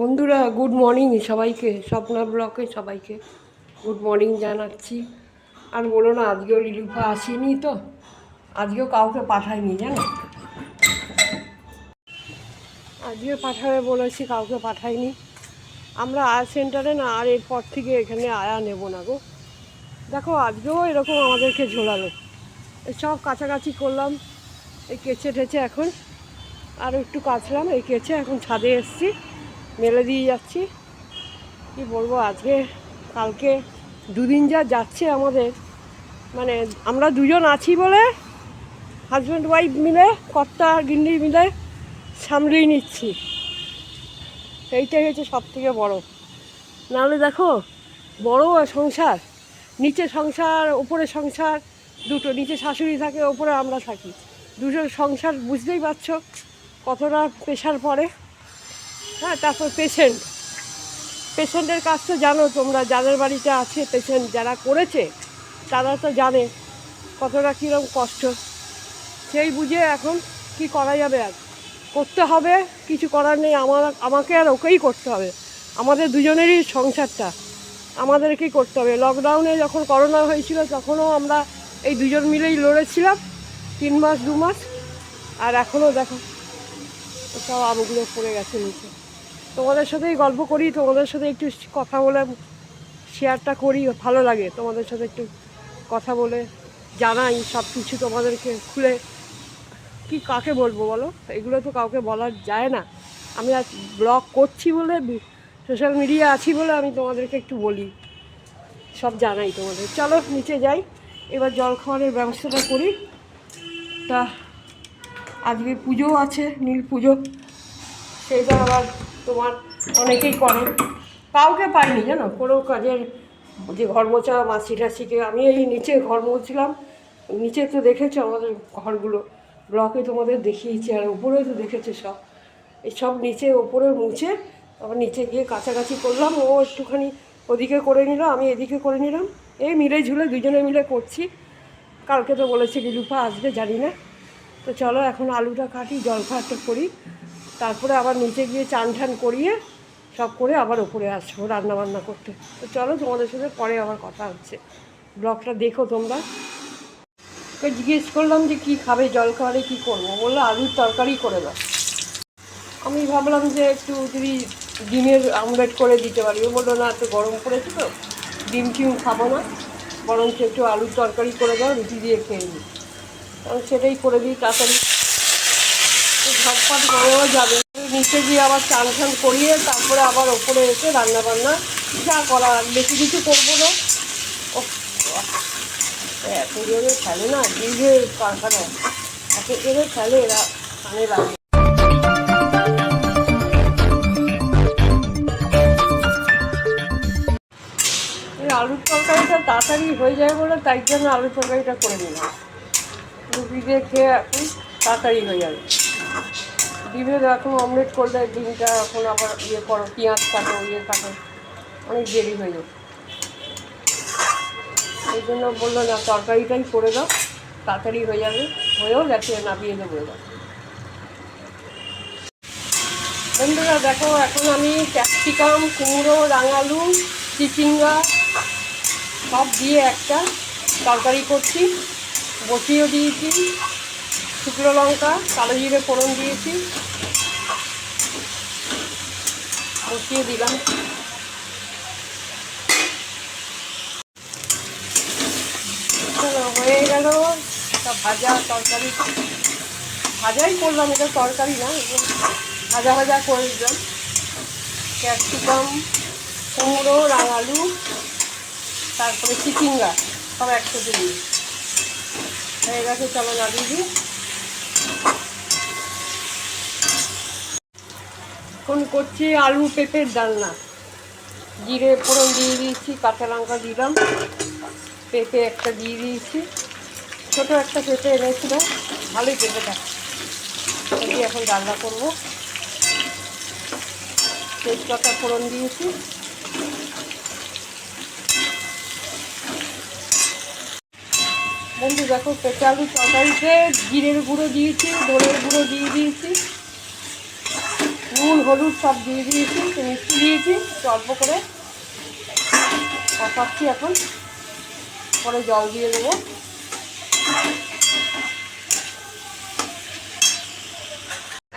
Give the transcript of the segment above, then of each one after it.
বন্ধুরা good morning সবাইকে স্বপ্না ব্লকে সবাইকে। গুড মর্নিং জানাচ্ছি। আর বলো না, আজকেও রিলুফা আসেনি তো, আজকেও কাউকে পাঠায়নি, জানো? আজকে পাঠাবে বলেছি, কাউকে পাঠায়নি। আমরা আয়া সেন্টারে না, আর এরপর থেকে এখানে আয়া নেব না গো। দেখো, আজকেও এরকম আমাদেরকে ঝোলালো। সব কাছাকাছি করলাম, এই কেচে টেচে এখন। আর একটু কাচলাম, এই কেচে এখন ছাদে এসছি। মেলে দিয়ে যাচ্ছি। কি বলব, আজকে, কালকে দুদিন যা যাচ্ছে আমাদের। মানে আমরা দুজন আছি বলে হাজব্যান্ড ওয়াইফ মিলে, কর্তা গিন্ডি মিলে সামলিয়ে নিচ্ছি। এইটাই হচ্ছে সব থেকে বড়ো। নাহলে দেখো, বড় সংসার, নিচে সংসার ওপরে সংসার, দুটো নিচে শাশুড়ি থাকে ওপরে আমরা থাকি। দুটো সংসার বুঝতেই পারছ কতটা প্রেশার পড়ে। হ্যাঁ তারপর পেশেন্ট পেশেন্টের কাজ তো জানো, তোমরা যাদের বাড়িতে আছে পেশেন্ট যারা করেছে, তারা তো জানে কতটা কীরকম কষ্ট। সেই বুঝে এখন কি করা যাবে আর? করতে হবে, কিছু করার নেই, আমার, আমাকে আর ওকেই করতে হবে। আমাদের দুজনেরই সংসারটা, আমাদেরকেই করতে হবে। লকডাউনে যখন করোনা হয়েছিল, তখনও আমরা এই দুজন মিলেই লড়েছিলাম, তিন মাস, দু মাস, আর এখনও দেখো, সব আমগুলো পড়ে গেছে নিচে। তোমাদের সাথেই গল্প করি, তোমাদের সাথে একটু কথা বলে শেয়ারটা করি, ভালো লাগে তোমাদের সাথে একটু কথা বলে, জানাই সব কিছু তোমাদেরকে খুলে। কি কাকে বলব বলো? এগুলো তো কাউকে বলা যায় না। আমি আজ ব্লগ করছি বলে সোশ্যাল মিডিয়া আছি বলে আমি তোমাদেরকে একটু বলি। সব জানাই তোমাদের। চলো, নিচে যাই। এবার জল খাওয়ানোর ব্যবস্থাটা করি। তা, আজকে পুজোও আছে, নীল পুজো। সেইটা আবার তোমার অনেকেই করে। কাউকে পাইনি, জানো? কোনো কাজের যে ঘর মোছা মাসি টাসিকে, আমি এই নিচে ঘর মুছছিলাম নিচে তো দেখেছ আমাদের ঘরগুলো, ব্লকে তোমাদের দেখিয়েছি, আর উপরেও তো দেখেছ সব। এই সব নিচে ওপরে মুছে আবার নিচে গিয়ে কাছাকাছি করলাম। ও একটুখানি ওদিকে করে নিল, আমি এদিকে করে নিলাম। এই মিলে ঝুলে দুজনে মিলে করছি। কালকে তো বলেছে গিলুফা আসবে জানি না। তো চলো, এখন আলুটা কাটি জল খাওয়াটা করি। তারপরে আবার নিচে গিয়ে চান ঠান করিয়ে সব করে আবার ওপরে আসব রান্না বান্না করতে। তো চলো তোমাদের সাথে পরে আবার কথা হচ্ছে। ব্লগটা দেখো তোমরা। ওকে জিজ্ঞেস করলাম যে কি খাবে, জল খাওয়ারে কী করব? বলল আলুর তরকারি করে দাও। আমি ভাবলাম যে একটু যদি ডিমের আমলেট করে দিতে পারি। ও বলল, না এত গরম পড়েছে তো, ডিম টিম খাব না। বরঞ্চ একটু আলুর তরকারি করে দাও, রুটি দিয়ে খেয়ে নিই। আমি সেটাই করে দিই তাড়াতাড়ি। ঝটপট হয়েও যাবে। নিচে গিয়ে আবার চান টান করিয়ে তারপরে আবার ওপরে এসে রান্না বান্না যা করা বেশি কিছু করব না। এত জোরে ফেলে না দীর্ঘে কারখানা, এত জোরে ফেলে এরা কানে লাগে আলুর তরকারিটা তাড়াতাড়ি হয়ে যায় বলে তাই জন্য আলুর তরকারিটা করে নিলাম। দিয়ে খেয়ে এখন তাড়াতাড়ি হয়ে যাবে। ডিমের এখন অমলেট করলে ডিমটা এখন আবার ইয়ে করো, পেঁয়াজ কাটো ইয়ে কাটো, অনেক দেরি হয়ে যাবে। এই জন্য বলল, না, তরকারিটাই করে দাও, তাড়াতাড়ি হয়ে যাবে, হয়েও গেছে, নামিয়ে দেবো এবার। বন্ধুরা, দেখো, এখন আমি ক্যাপসিকাম, কুমড়ো, রাঙালু, চিচিঙ্গা সব দিয়ে একটা তরকারি করছি বসিয়েও দিয়েছি। শুকনো লঙ্কা, কালো জিরে ফোড়ন দিয়েছি। বসিয়ে দিলাম। হয়ে গেল। তা ভাজা তরকারি। ভাজাই করলাম, এটা তরকারি না ভাজা ভাজা করে দিলাম ক্যাপসিকাম, কুমড়ো রাঙালু তারপরে চিচিঙ্গা, সব একসাথে দিই হয়ে গেছে, চলো নামিয়ে দিই। এখন করছি আলু পেঁপের ডালনা। জিরে ফোড়ন দিয়ে দিয়েছি, কাঁচা লঙ্কা দিলাম। পেঁপে একটা দিয়ে দিয়েছি। ছোটো একটা পেঁপে এনেছিলাম ভালোই পেঁপেটা। এটা এখন রান্না করব। তেজপাতা ফোড়ন দিয়েছি। বন্ধু, দেখো পেঁচে আলু তরকারিতে জিরের গুঁড়ো দিয়েছি ধনের গুঁড়ো দিয়ে দিয়েছি, নুন, হলুদ সব দিয়ে দিয়েছি, মিষ্টি দিয়েছি অল্প করে কষাচ্ছি এখন, পরে জল দিয়ে দেবো।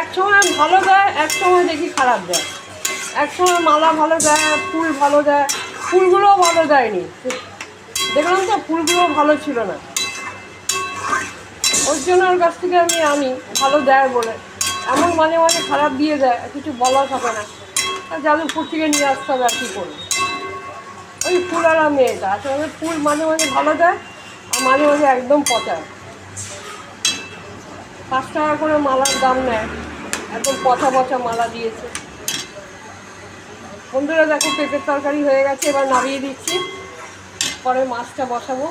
এক সময় ভালো দেয়, এক সময় দেখি খারাপ দেয়। এক সময় মালা ভালো দেয়, ফুল ভালো দেয়, ফুলগুলোও ভালো দেয়নি। দেখলাম তো, ফুলগুলো ভালো ছিল না। ওর জন্য ওর কাছ থেকে আমি আনি, ভালো দেয় বলে। এমন মাঝে মাঝে খারাপ দিয়ে দেয় কিছু বলা থাকে না। যাদবপুর থেকে নিয়ে আসতে হবে আর কী করব। ওই ফুল আর মেয়েটা আসলে ফুল মাঝে মাঝে ভালো দেয়, আর মাঝে মাঝে একদম পচায়। পাঁচ টাকা করে মালার দাম নেয়, একদম পচা পচা মালা দিয়েছে। বন্ধুরা দেখো পেঁপের তরকারি হয়ে গেছে, এবার নামিয়ে দিচ্ছি, পরে মাছটা বসাবো।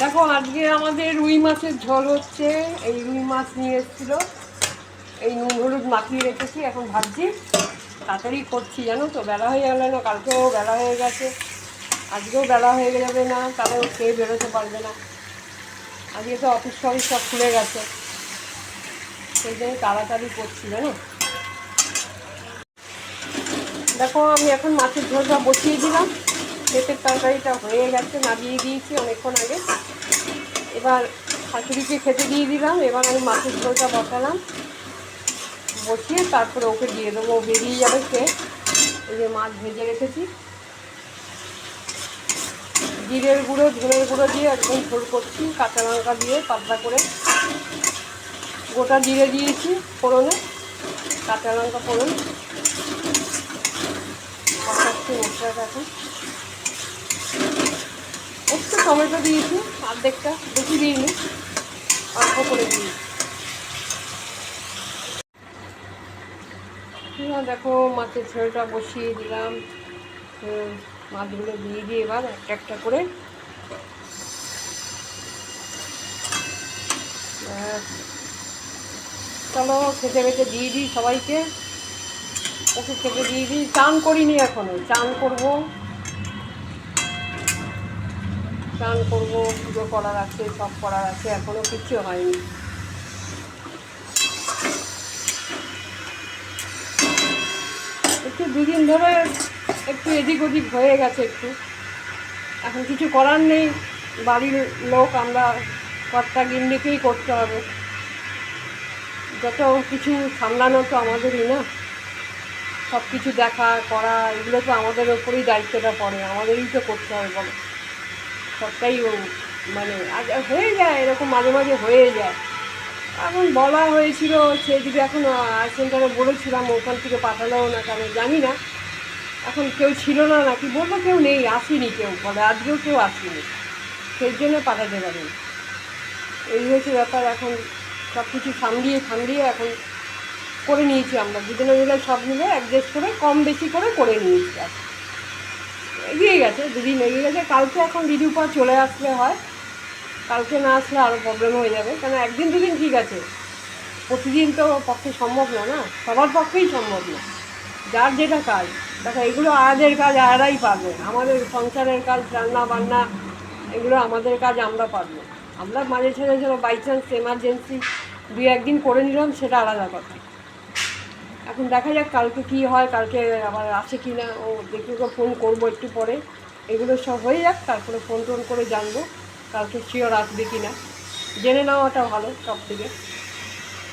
দেখো, আজকে আমাদের রুই মাছের ঝোল হচ্ছে। এই রুই মাছ নিয়ে এসেছিল। এই নুন হলুদ মাখিয়ে রেখেছি, এখন ভাবছি তাড়াতাড়ি করছি, জানো তো, বেলা হয়ে গেল না, কালকেও বেলা হয়ে গেছে। আজকেও বেলা হয়ে যাবে না তাহলে খেয়ে বেরোতে পারবে না। আজকে তো অফিস টফিস সব খুলে গেছে। সেই জন্য তাড়াতাড়ি করছি, জানো? দেখো, আমি এখন মাছের ঝোলটা বসিয়ে দিলাম। পেঁপের তরকারিটা হয়ে গেছে, নামিয়ে দিয়েছি অনেকক্ষণ আগে। এবার শাশুড়িকে খেতে দিয়ে দিলাম, এবার আমি মাছের ঝোলটা বসালাম। বসিয়ে তারপরে ওকে দিয়ে দেবো, ও বেরিয়ে যাবে সে এই যে মাছ ভেজে রেখেছি। জিরের গুঁড়ো, ধনের গুঁড়ো দিয়ে একদম ঝোল করছি, কাঁচা লঙ্কা দিয়ে পাতলা করে। গোটা জিরে দিয়েছি ফোড়নে, কাঁচা লঙ্কা ফোড়ন। মশলাটা এখন টমেটো দিয়েছি, অর্ধেকটা বেশি দিইনি, অল্প করে এবার দেখো, মাছের ঝোলটা বসিয়ে দিলাম। মাছগুলো দিয়ে দিয়ে এবার একটা একটা করে। চলো, খেতে খেতে দিয়ে দিই সবাইকে। ওকে খেতে দিয়ে দিই। চান করিনি এখনও, চান করব। চান করব, পুজো করার আছে, সব করার আছে, এখনও কিচ্ছু হয়নি। একটু দুদিন ধরে একটু এদিক ওদিক হয়ে গেছে একটু। এখন কিছু করার নেই, বাড়ির লোক, আমরা কর্তা গিন্নিকেই করতে হবে। যত কিছু সামলানো তো আমাদেরই না। সব কিছু দেখা, করা, এগুলো তো আমাদের ওপরেই দায়িত্বটা পড়ে, আমাদেরই তো করতে হবে বলো। সবটাই ও মানে হয়ে যায়, এরকম মাঝে মাঝে হয়ে যায়। এখন বলা হয়েছিল সেদিকে এখন সেন্টারে বলেছিলাম, ওখান থেকে পাঠালেও না কেন জানি না। এখন কেউ ছিল না নাকি, বলল কেউ নেই, আসেনি কেউ, বলে আজকেও কেউ আসেনি। সেই জন্য পাঠাতে পারিনি। এই হয়েছে ব্যাপার, এখন সব কিছু সামলিয়ে সামলিয়ে এখন করে নিয়েছি আমরা। দুজনে মিলে সব মিলে অ্যাডজাস্ট করে, কম বেশি করে করে নিয়েছি আর। এগিয়ে গেছে, দুদিন এগিয়ে গেছে। কালকে এখন দিদির উপর চলে আসলে হয়। কালকে না আসলে আরও প্রবলেম হয়ে যাবে। কেন একদিন দুদিন ঠিক আছে। প্রতিদিন তো পক্ষে সম্ভব না না? সবার পক্ষেই সম্ভব না। যার যেটা কাজ। দেখো, এগুলো আয়াদের কাজ আয়ারাই পারবে আমাদের সংসারের কাজ রান্না বান্না এগুলো আমাদের কাজ, আমরা পারব। আমরা মাঝে ছেড়ে ছেড়ে বাই চান্স এমার্জেন্সি দু একদিন করে নিলাম, সেটা আলাদা কথা। এখন দেখা যাক কালকে কি হয়, কালকে আবার আছে কি না ও দেখি ফোন করব একটু পরে। এগুলো সব হয়ে যাক, তারপরে ফোন টোন করে জানব কালকে শিওর আসবে কি না জেনে নেওয়াটা ভালো সব থেকে।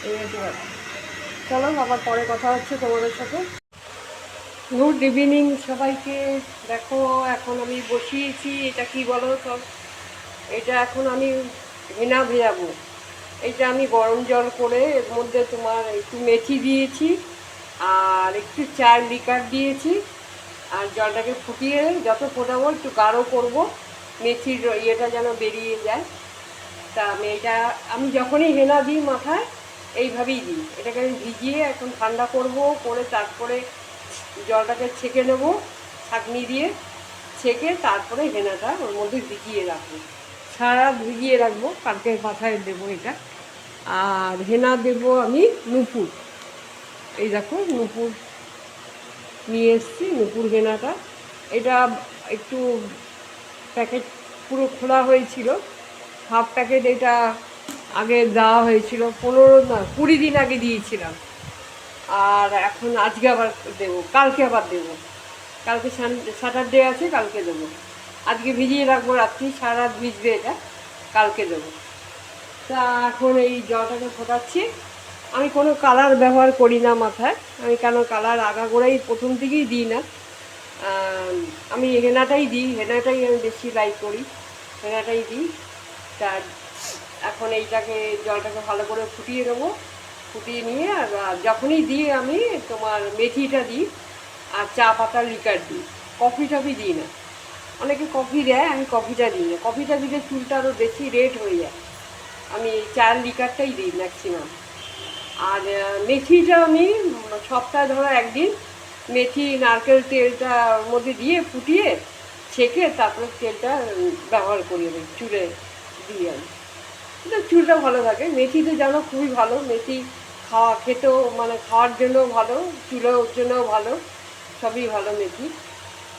এই হচ্ছে চলো, আবার পরে কথা হচ্ছে তোমাদের সাথে। গুড ইভিনিং সবাইকে। দেখো, এখন আমি বসিয়েছি, এটা কি বলো সব এটা এখন আমি হেনা ভেজাবো। এটা আমি গরম জল করে এর মধ্যে তোমার একটু মেথি দিয়েছি। আর একটু চার লিকার দিয়েছি। আর জলটাকে ফুটিয়ে যত ফোটাবো, একটু গাঢ় করব। মেথির ইয়েটা যেন বেরিয়ে যায়। তা আমি এটা, আমি যখনই হেনা দিই মাথায়, এইভাবেই দিই। এটাকে আমি ভিজিয়ে এখন ঠান্ডা করব, করে তারপরে জলটাকে ছেঁকে নেব, ছাঁকনি দিয়ে ছেঁকে তারপরে হেনাটা ওর মধ্যে ভিজিয়ে রাখব। সারা ভিজিয়ে রাখব কালকে মাথায় দেবো এটা। আর হেনা দেবো আমি নুপুর। এই দেখো নুপুর নিয়ে এসেছি, নুপুর হেনাটা এটা একটু প্যাকেট পুরো খোলা হয়েছিল। হাফ প্যাকেট এটা আগে দেওয়া হয়েছিল। পনেরো না, কুড়ি দিন আগে দিয়েছিলাম। আর এখন আজকে আবার দেবো, কালকে আবার দেবো। কালকে স্যাটারডে আছে, কালকে দেবো। আজকে ভিজিয়ে রাখব রাত্রি সারা রাত ভিজবে এটা, কালকে দেবো। তা এখন এই জলটাকে ফোটাচ্ছি। আমি কোনো কালার ব্যবহার করি না মাথায়। আমি কেন কালার আগাগোড়াই প্রথম থেকেই দিই না। আমি হেনাটাই দিই, হেনাটাই আমি বেশি লাইক করি। হেনাটাই দিই। তা এখন এইটাকে, জলটাকে ভালো করে ফুটিয়ে দেবো ফুটিয়ে নিয়ে আর যখনই দিই আমি তোমার মেথিটা দিই আর চা পাতার লিকার দিই। কফি টফি দিই না। অনেকে কফি দেয়, আমি কফিটা দিই না। কফিটা দিলে চুলটা আরও বেশি রেড হয়ে যায়। আমি চার লিকারটাই দিই ম্যাক্সিমাম আর মেথিটা আমি সপ্তাহে ধরো একদিন মেথি, নারকেল তেলটা মধ্যে দিয়ে ফুটিয়ে ছেঁকে তারপরে তেলটা ব্যবহার করি আমি, চুলে দিই আমি। চুলটা ভালো থাকে মেথি তো জানো খুবই ভালো, মেথি খাওয়া, খেতেও মানে খাওয়ার জন্যও ভালো, চুলের জন্যও ভালো, সবই ভালো মেথি।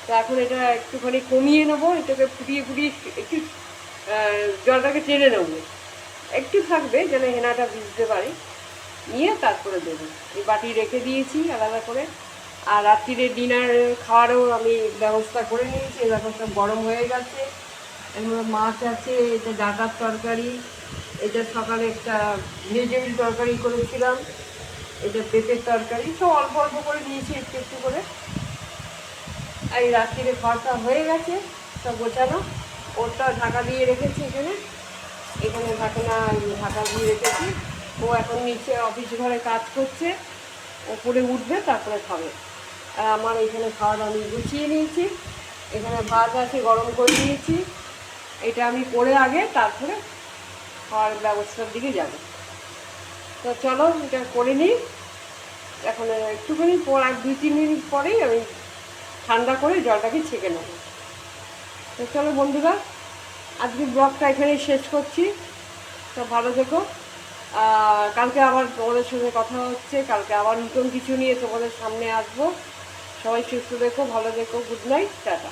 তো এখন এটা একটুখানি কমিয়ে নেব, এটাকে ফুটিয়ে ফুটিয়ে একটু জলটাকে টেনে নেব। একটু থাকবে, যেন হেনাটা ভিজতে পারে। নিয়ে তারপরে দেবো। এই বাটি রেখে দিয়েছি আলাদা করে। আর রাত্রিরে ডিনার খাওয়ারও আমি ব্যবস্থা করে নিয়েছি। এই ব্যাপারটা গরম হয়ে গেছে। মধ্যে মাছ আছে, এটা ডাটার তরকারি, এটা সকালে একটা ভেজিটেবিল তরকারি করেছিলাম। এটা পেঁপের তরকারি, সব অল্প অল্প করে নিয়েছি একটু একটু করে। আর এই রাত্রিরে খাওয়াটা হয়ে গেছে, সব গোছানো। ওরটা ঢাকা দিয়ে রেখেছি এখানে। এখানে ঢাকনা, ঢাকা দিয়ে রেখেছি। ও এখন নিচে অফিস ঘরে কাজ করছে। ওপরে উঠবে, তারপরে খাবে। আর আমার এখানে খাওয়ার আমি গুছিয়ে নিয়েছি। এখানে ভাত আছে, গরম করে নিয়েছি। এটা আমি করে আগে, তারপরে খাওয়ার ব্যবস্থার দিকে যাব। তো চলো, এটা করে নিই। এখন একটুখানি পর, আর দুই, তিন মিনিট পরেই আমি ঠান্ডা করে জলটাকে ছেঁকে নেব। তো চলো বন্ধুরা আজকে ব্লগটা এখানেই শেষ করছি। তো ভালো থেকো। কালকে আবার তোমাদের সঙ্গে কথা হচ্ছে, কালকে আবার নতুন কিছু নিয়ে তোমাদের সামনে আসব। সবাই সুস্থ দেখো, ভালো দেখো গুড নাইট টাটা।